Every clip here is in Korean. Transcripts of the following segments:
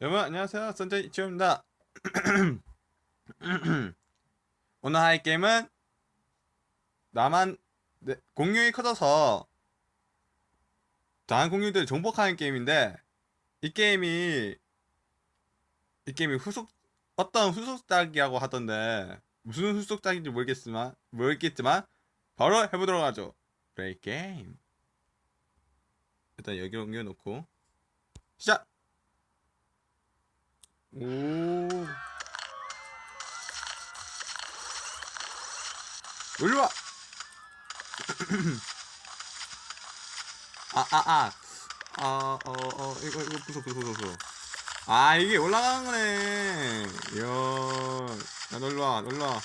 여러분 안녕하세요. 선전 이치호입니다. 오늘 할 게임은 나만 네, 공룡이 커져서 다른 공룡들을 정복하는 게임인데 이 게임이 이 게임이 후속 어떤 후속작이라고 하던데 무슨 후속작인지 모르겠지만 모르겠지만 바로 해보도록 하죠. 플레이 게임 일단 여기 옮겨놓고 시작 오. 올라 와. 아, 아, 아. 아, 어, 어, 이거, 이거 부숴, 부숴, 부숴. 아, 이게 올라가는 거네. 이야. 야, 놀러와, 놀러와.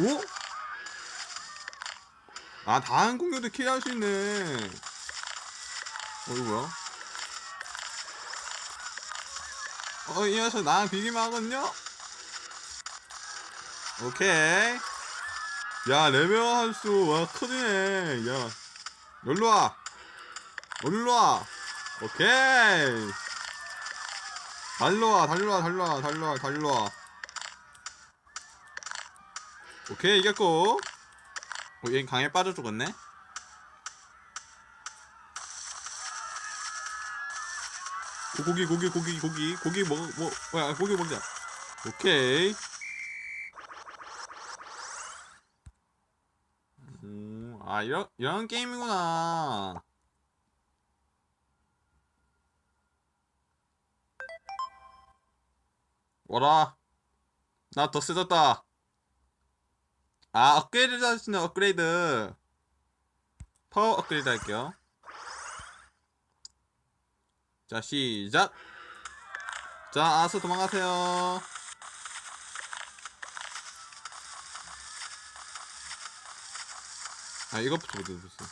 오? 아, 다음 공격도 킬할 수 있네. 어, 이거 뭐야? 어, 이 녀석 나랑 비기만 하거든요? 오케이. 야, 레벨 한수, 와, 커지네. 야, 놀러 와. 놀러 와. 오케이. 달려와, 달려와, 달려와, 달려와, 달려와. 오케이, 이겼고. 어, 얘 강에 빠져 죽었네? 고기 고기 고기 고기 고기 뭐 뭐야 고기 먹자. 오케이. 음 아 이런 이런 게임이구나. 와라. 나 더 세졌다. 아 업그레이드 있는 업그레이드. 파워 업그레이드 할게요 자 시작. 자 아서 도망가세요. 아 이것부터 못 해줬어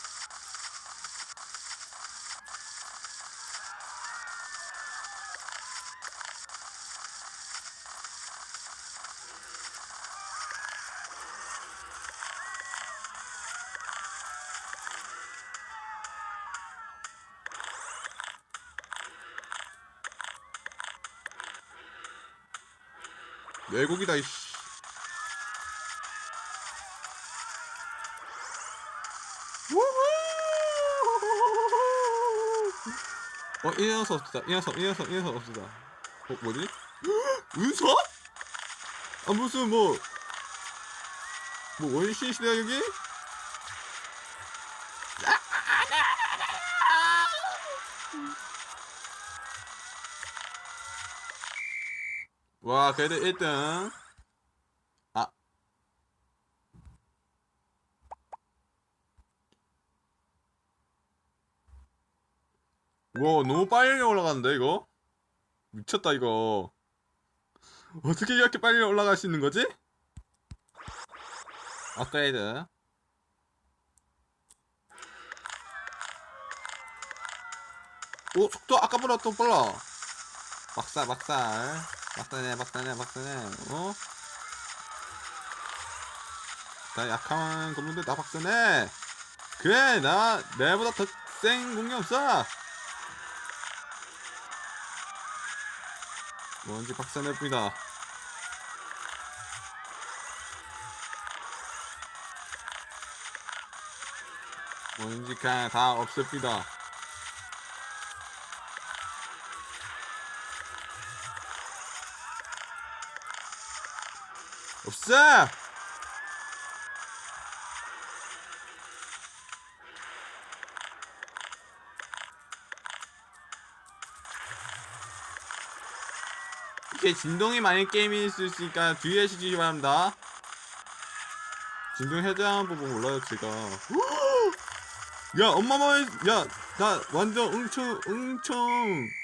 외국이다 이씨 어, 이 녀석 없다. 이 녀석, 이 녀석, 이 녀석 없다. 어, 뭐지? 은서? 아, 무슨, 뭐, 뭐, 원신 시대야, 여기? 와, 그래도 1등. 아. 와, 너무 빨리 올라가는데, 이거? 미쳤다, 이거. 어떻게 이렇게 빨리 올라갈 수 있는 거지? 업그레이드. 오, 속도 아까보다 또 빨라. 막살, 막살. 막사네, 막사네, 막사네. 어? 나 약한 검문들 나 박사네. 그래, 나 내보다 더센 없어. 뭔지 박사내봅니다. 뭔지 그냥 다 없앱니다. 없어! 이게 진동이 많은 게임일 수 있으니까 주의해 주시기 바랍니다. 진동 해제하는 부분 몰라요, 제가. 야, 엄마마, 야, 나 완전 응청, 응청.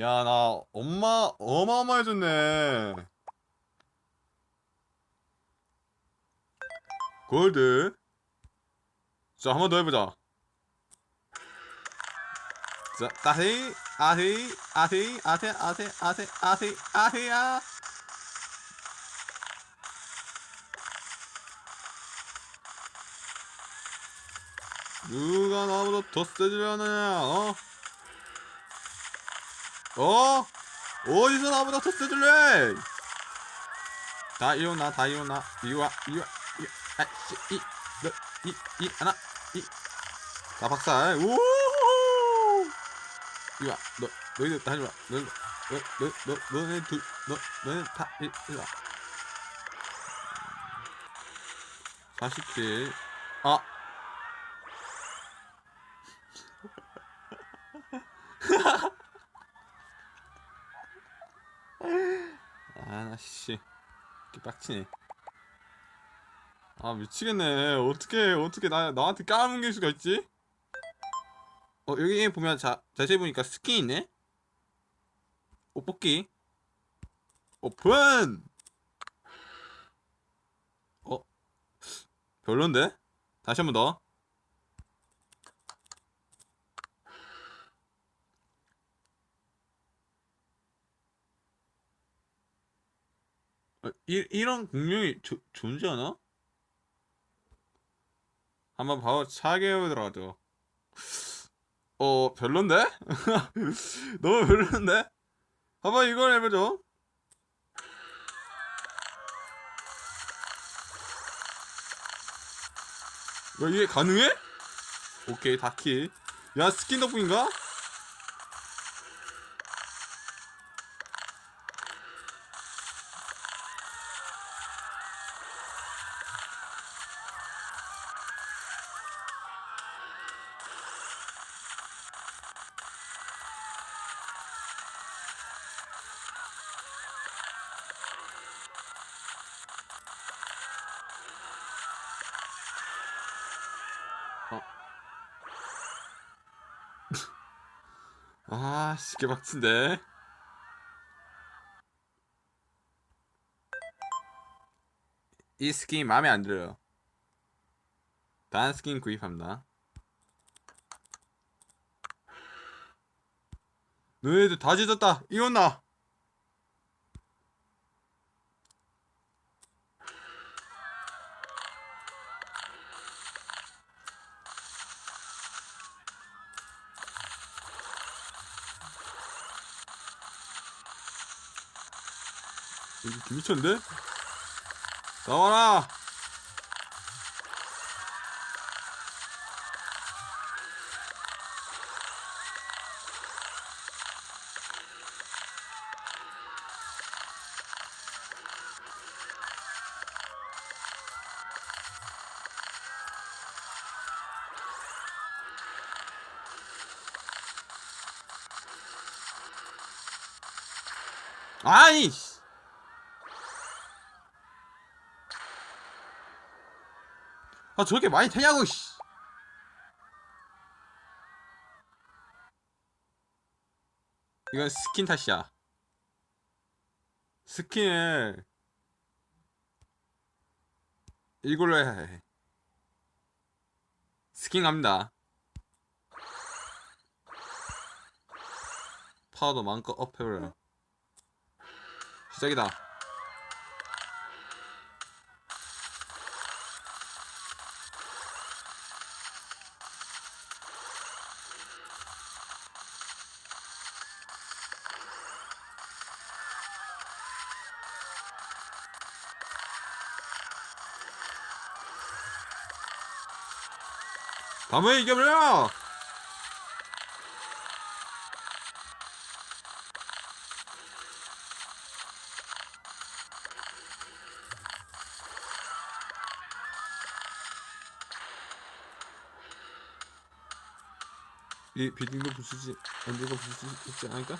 야, 나 엄마 어마어마해졌네. 골드. 자, 한 번 더 해보자. 자, 다시, 아시, 아시, 아세, 아세, 아세, 아세, 아세야. 누가 나보다 더 세지려느냐 어? 어? 어디서 나보다 더 세질래? 다 일어나 다 일어나. 이와 이와 이와 아씨 이너이이 하나 이다 박살. 우! 이와 너 너희들 다. 하지마. 너너 너너 너네 둘너 너네 다 일, 일와. 47 아. 아, 나 씨. 이렇게 빡치네. 아, 미치겠네. 어떻게 어떻게 나 나한테 까먹일 수가 있지? 어, 여기 보면 자, 자세히 보니까 스킨 있네. 옷 뽑기. 오픈. 어, 별론데? 다시 한 번 더. 이, 이런 공룡이 조, 존재하나? 한번 바로 차게 들어가죠. 어, 별론데? 너무 별론데? 한번 이걸 해보죠. 야, 이게 가능해? 오케이, 다키. 야, 스킨 덕분인가? 아, 씨, 개박친데. 이 스킨 마음에 안 들어요. 다른 스킨 구입합니다. 너희들 다 짖었다. 이혼나. 미쳤는데? 나와라! 아니! 아 저렇게 많이 되냐고 씨. 이건 스킨 탓이야. 스킨을 이걸로 해야 해. 스킨 갑니다. 파워도 마음껏 업해버려. 시작이다 밤에 이겨버려! 이 비딩도 부수지 언제가 있지 않을까?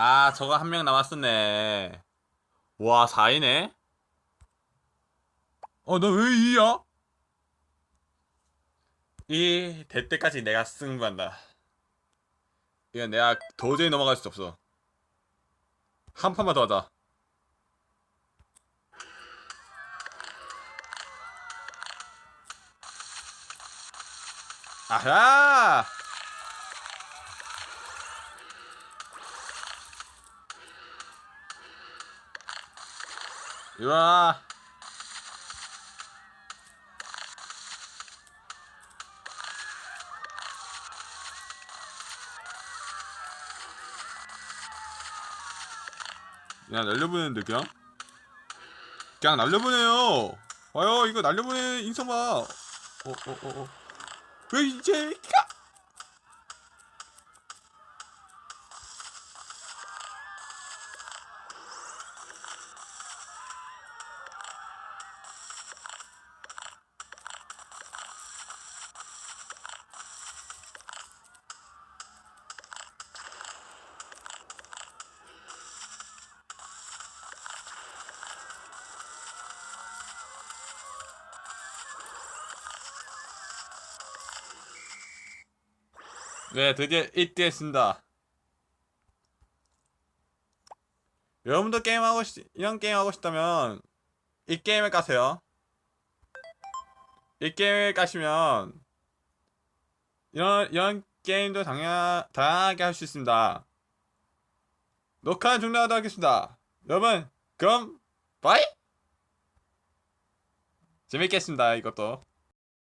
아, 저거 한 명 남았었네. 와, 4이네? 어, 너 왜 2야? 이, 될 때까지 내가 승부한다. 이건 내가 도저히 넘어갈 수 없어. 한 판만 더 하자. 아야! 일어나! 그냥 날려보내는데 그냥? 그냥 날려보내요. 와요 이거 날려보내 인성 봐. 어어어 어, 어. 왜 이제 네 드디어 1대 했습니다. 여러분도 게임 하고 싶 이런 게임 하고 싶다면 이 게임을 까세요. 이 게임을 까시면 이런 이런 게임도 당연 다양하게 할 수 있습니다. 녹화 종료하도록 하겠습니다. 여러분 그럼 바이. 재밌겠습니다 이것도.